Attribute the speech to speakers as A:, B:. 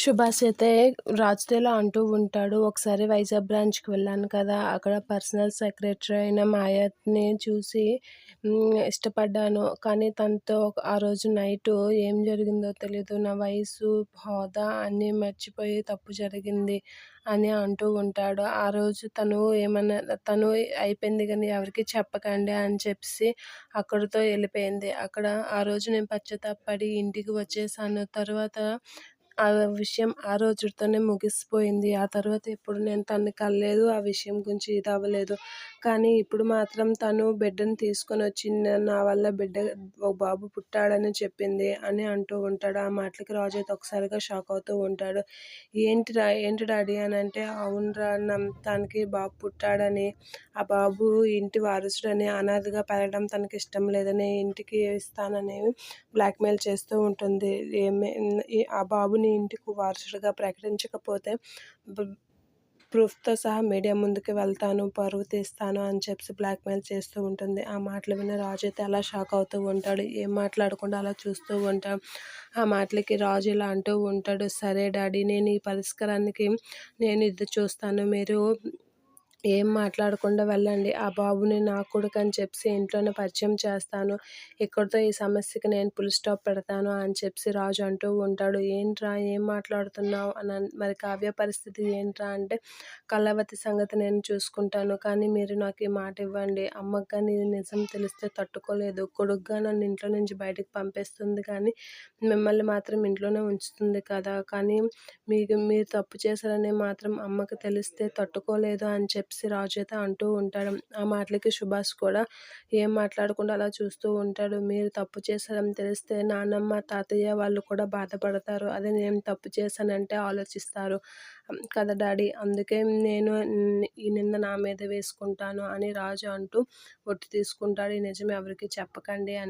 A: సుభాష్ అయితే రాజుతోలా అంటూ ఉంటాడు ఒకసారి వైజాగ్ బ్రాంచ్కి వెళ్ళాను కదా అక్కడ పర్సనల్ సెక్రటరీ అయిన మాయని చూసి ఇష్టపడ్డాను. కానీ తనతో ఆ రోజు నైట్ ఏం జరిగిందో తెలియదు నా వయసు హోదా అన్నీ మర్చిపోయి తప్పు జరిగింది అని అంటూ ఉంటాడు. ఆ రోజు తను ఏమన్నా తను అయిపోయింది కానీ ఎవరికి చెప్పకండి అని చెప్పి అక్కడితో వెళ్ళిపోయింది. అక్కడ ఆ రోజు నేను పశ్చాత్తాపడి ఇంటికి వచ్చేసాను. తర్వాత ఆ విషయం ఆ రోజుతోనే ముగిసిపోయింది. ఆ తర్వాత ఎప్పుడు నేను తనని కలలేదు ఆ విషయం గురించి ఇది అవ్వలేదు. కానీ ఇప్పుడు మాత్రం తను బిడ్డను తీసుకొని వచ్చి నా వల్ల బిడ్డ ఒక బాబు పుట్టాడని చెప్పింది అని అంటూ ఉంటాడు. ఆ మాటలకి రాజు అయితే ఒకసారిగా షాక్ అవుతూ ఉంటాడు. ఏంటి రా ఏంటి డాడీ అని అంటే అవునరా తనకి బాబు పుట్టాడని ఆ బాబు ఇంటి వారసుడని అనాథగా పెరగడం తనకి ఇష్టం లేదని ఇంటికి ఇస్తానని బ్లాక్మెయిల్ చేస్తూ ఉంటుంది. ఏమే ఆ బాబుని ఇంటికి వారసుడిగా ప్రకటించకపోతే ప్రూఫ్తో సహా మీడియా ముందుకు వెళ్తాను పరువు తీస్తాను అని చెప్పి బ్లాక్మెయిల్ చేస్తూ ఉంటుంది. ఆ మాటలు విన్న రాజు అయితే అలా షాక్ అవుతూ ఉంటాడు. ఏం మాట్లాడకుండా అలా చూస్తూ ఉంటాడు ఆ మాటలకి రాజు ఇలా అంటూ ఉంటాడు. సరే డాడీ నేను ఈ పరిష్కారానికి నేను ఇది చూస్తాను. మీరు ఏం మాట్లాడకుండా వెళ్ళండి. ఆ బాబుని నా కొడుకు అని చెప్పి ఇంట్లోనే పరిచయం చేస్తాను. ఇక్కడితో ఈ సమస్యకి నేను ఫుల్ స్టాప్ పెడతాను అని చెప్పి రాజు అంటూ ఉంటాడు. ఏంట్రా ఏం మాట్లాడుతున్నావు? అని మరి కావ్య పరిస్థితి ఏంట్రా అంటే కళావతి సంగతి నేను చూసుకుంటాను కానీ మీరు నాకు ఈ మాట ఇవ్వండి. అమ్మగా కానీ నిజం తెలిస్తే తట్టుకోలేదు. కొడుకుగా నన్ను ఇంట్లో నుంచి బయటకు పంపేస్తుంది కానీ మిమ్మల్ని మాత్రం ఇంట్లోనే ఉంచుతుంది కదా. కానీ మీకు మీరు తప్పు చేశారని మాత్రం అమ్మకి తెలిస్తే తట్టుకోలేదు అని చెప్పి రాజు రాజేత అంటూ ఉంటాడు. ఆ మాటలకి సుభాష్ కూడా ఏం మాట్లాడకుండా అలా చూస్తూ ఉంటాడు. మీరు తప్పు చేశారని తెలిస్తే నాన్నమ్మ తాతయ్య వాళ్ళు కూడా బాధపడతారు. అదే నేను తప్పు చేశానంటే ఆలోచిస్తారు. కదా డాడీ అందుకే నేను ఈ నింద నా మీద వేసుకుంటాను అని రాజు అంటూ ఒట్టు తీసుకుంటాడు. ఈ నిజం ఎవరికి చెప్పకండి అని.